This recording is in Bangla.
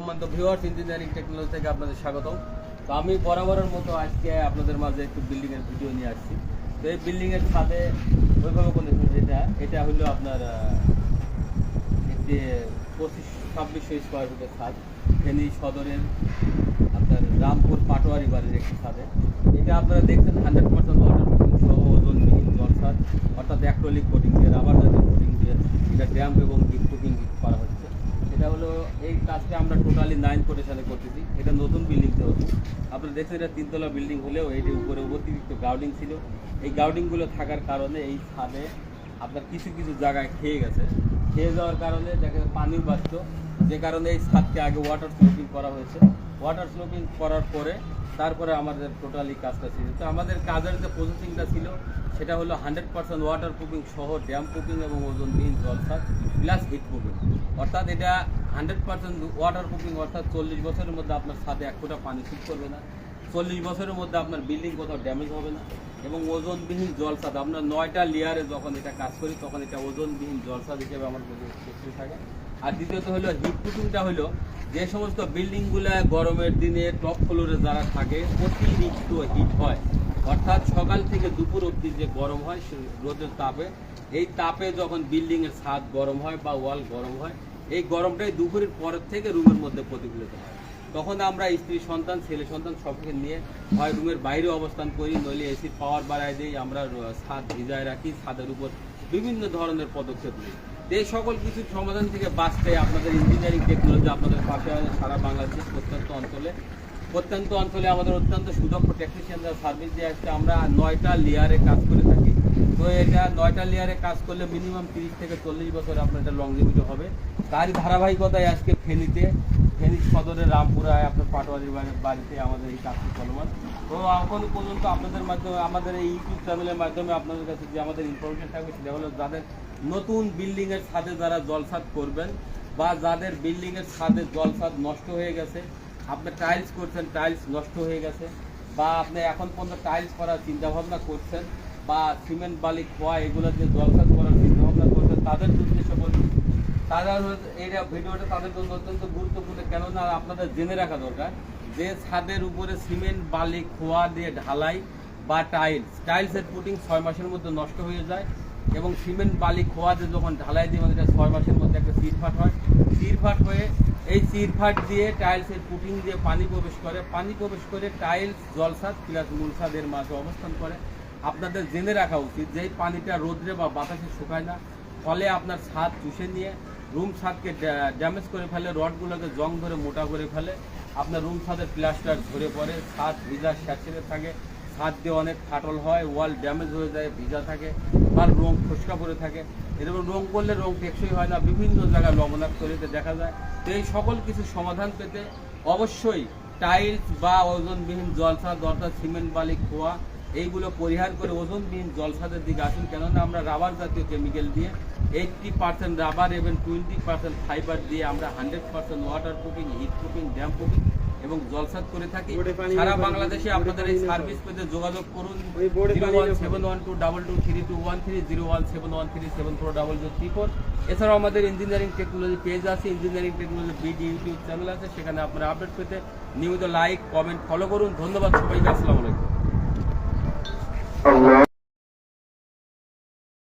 সম্মানিত ভিউয়ার্স ইঞ্জিনিয়ারিং টেকনোলজি থেকে আপনাদের স্বাগতম। তো আমি বরাবরের মতো আজকে আপনাদের মাঝে একটু বিল্ডিং ভিডিও নিয়ে আসছি। তো এই বিল্ডিং এর ছাদে ওইভাবে কোনো এটা হলো আপনার একটি পঁচিশ ছাব্বিশশো স্কোয়ার ফুটের ছাদ। সদরের আপনার রামপুর পাটোয়ারি বাড়ির একটি ছাদে। এটা আপনারা দেখছেন হান্ড্রেড পার্সেন্ট ওয়াটার প্রুফিং সহ ওজনবিহীন জল ছাদ। অর্থাৎ অ্যাক্রোলিক কোটিং দিয়ে রাবার জাতীয় কোটিং দিয়ে। এটা ড্যাম্প এবং ডিপ প্রুফিং করা হচ্ছে এটা হলো এই কাজটা আমরা টোটালি নাইন কোটেশনে করতেছি। এটা নতুন বিল্ডিংতে হতো আপনারা দেখছেন এটা তিনতলা বিল্ডিং হলেও এটির উপরে অতিরিক্ত গাউডিং ছিল। এই গাউডিংগুলো থাকার কারণে এই ছাদে আপনার কিছু কিছু জায়গায় খেয়ে গেছে। খেয়ে যাওয়ার কারণে দেখা পানির বাস্ত যে কারণে এই ছাদকে আগে ওয়াটার স্লোপিং করা হয়েছে। ওয়াটার স্লোপিং করার পরে তারপরে আমাদের টোটালি কাজটা ছিল। তো আমাদের কাজের যে প্রসেসিংটা ছিল, সেটা হলো হান্ড্রেড পার্সেন্ট ওয়াটার প্রুফিং সহ ড্যাম প্রুফিং এবং ওজনবিহীন জলসাদ প্লাস হিট প্রুফিং অর্থাৎ এটা হান্ড্রেড পার্সেন্ট ওয়াটার প্রুফিং অর্থাৎ চল্লিশ বছরের মধ্যে আপনার ছাদে এক ফোঁটা পানি শুট করবে না। চল্লিশ বছরের মধ্যে আপনার বিল্ডিং কোথাও ড্যামেজ হবে না এবং ওজনবিহীন জলসাদ, আপনার নয়টা লেয়ারে যখন এটা কাজ করি, তখন এটা ওজনবিহীন জলসাদ হিসেবে আমার দেখতে থাকে। আর দ্বিতীয়ত হলো হিট প্রুফিংটা হলো যে সমস্ত বিল্ডিংগুলো গরমের দিনে টপ ফ্লোরে যারা থাকে, অতিরিক্ত হিট হয়। অর্থাৎ সকাল থেকে দুপুর অবধি যে গরম হয়, সে রোদের তাপে, এই তাপে যখন বিল্ডিংয়ের ছাদ গরম হয় বা ওয়াল গরম হয় এই গরমটাই দুপুরের পরের থেকে রুমের মধ্যে প্রতিফলিত হয়। তখন আমরা স্ত্রী, সন্তান, ছেলে, সন্তান সবকে নিয়ে হয় রুমের বাইরে অবস্থান করি, নইলে এসির পাওয়ার বাড়ায় দিই, আমরা ছাদ ভিজায় রাখি, ছাদের উপর বিভিন্ন ধরনের পদক্ষেপ নিই। এই সকল কিছুর সমাধান থেকে বাঁচতে আপনাদের ইঞ্জিনিয়ারিং টেকনোলজি আপনাদের পাশে সারা বাংলাদেশের প্রত্যন্ত অঞ্চলে। প্রত্যন্ত অঞ্চলে আমাদের অত্যন্ত সুদক্ষ টেকনিশিয়ানরা সার্ভিস দিয়ে আসছে। আমরা নয়টা লেয়ারে কাজ করে থাকি। তো এটা নয়টা লেয়ারে কাজ করলে মিনিমাম তিরিশ থেকে চল্লিশ বছর আপনার এটা লংজিভিটি হবে। তারই ধারাবাহিকতায় আজকে ফেনীতে, ফেনী সদরের রামপুরায় আপনার পাটোয়ারির বাড়ি- বাড়িতে আমাদের এই কাজটি চলমান। তো এখন পর্যন্ত আপনাদের মাধ্যমে, আমাদের এই ইউটিউব চ্যানেলের মাধ্যমে আপনাদের কাছে যে আমাদের ইনফরমেশন থাকবে সেটা হলো যাদের নতুন বিল্ডিংয়ের ছাদে যারা জলসাদ করবেন বা যাদের বিল্ডিংয়ের ছাদে জলসাদ নষ্ট হয়ে গেছে, আপনি টাইলস করছেন টাইলস নষ্ট হয়ে গেছে বা আপনি এখন পর্যন্ত টাইলস করার চিন্তা ভাবনা করছেন বা সিমেন্ট, বালি, খোয়া এগুলো যে জলসাদ করার চিন্তা ভাবনা করছেন তাদের উদ্দেশ্য বলছি তারা এইটা ভিডিওটা তাদের জন্য অত্যন্ত গুরুত্বপূর্ণ। কেননা আপনাদের জেনে রাখা দরকার যে ছাদের উপরে সিমেন্ট, বালি, খোয়া দিয়ে ঢালাই বা টাইলস টাইলসের পুটিং ছয় মাসের মধ্যে নষ্ট হয়ে যায় এবং সিমেন্ট, বালি, খোয়া দিয়ে যখন ঢালাই দিয়ে এটা ছয় মাসের মধ্যে একটা চিরফাট হয়। চিরফাট হয়ে এই চিরফাট দিয়ে টাইলসের পুটিং দিয়ে পানি প্রবেশ করে। পানি প্রবেশ করে টাইলস জলসাদ প্লাস মূলসাদের মাঝে অবস্থান করে। আপনাদের জেনে রাখা উচিত যে পানিটা রোদ্রে বা বাতাসে শুকায় না, ফলে আপনার ছাদ চুষে নিয়ে রুম ছাদকে ড্যামেজ করে ফেলে, রডগুলোকে জং ধরে মোটা করে ফেলে, আপনার রুম ছাদের প্লাস্টার ঝরে পড়ে, ছাদ ভিজা স্যাঁচড়ে থাকে, ছাদ দিয়ে অনেক ফাটল হয়, ওয়াল ড্যামেজ হয়ে যায়, ভিজা থাকে, বা রং ফসকা পড়ে থাকে। এরকম রং করলে রং টেকসই হয় না, বিভিন্ন জায়গায় লবণাক্তরিতে দেখা যায়। তো এই সকল কিছু সমাধান পেতে অবশ্যই টাইলস বা ওজনবিহীন জলসা অর্থাৎ সিমেন্ট, বালি, খোয়া এইগুলো পরিহার করে ওজনবিহীন জলসাদের দিকে আসুন। কেননা আমরা রাবার জাতীয় কেমিক্যাল দিয়ে এইটটি পার্সেন্ট রাবার এবং টোয়েন্টি পার্সেন্ট ফাইবার দিয়ে আমরা hundred percent water proofing heat proofing damp proofing এবং জলসাদ করে থাকি। সারা বাংলাদেশে আপনাদের এই সার্ভিস পেতে যোগাযোগ করুন। Zero one seven one two double two three two one three zero one seven one three seven four double zero three four এছাড়াও আমাদের ইঞ্জিনিয়ারিং টেকনোলজি পেজ আছে। Engineering technology BD YouTube channel আছে। সেখানে আপনারা আপডেট পেতে নিয়মিত লাইক কমেন্ট ফলো করুন। ধন্যবাদ সবাইকে। আসসালামু আলাইকুম। Allah.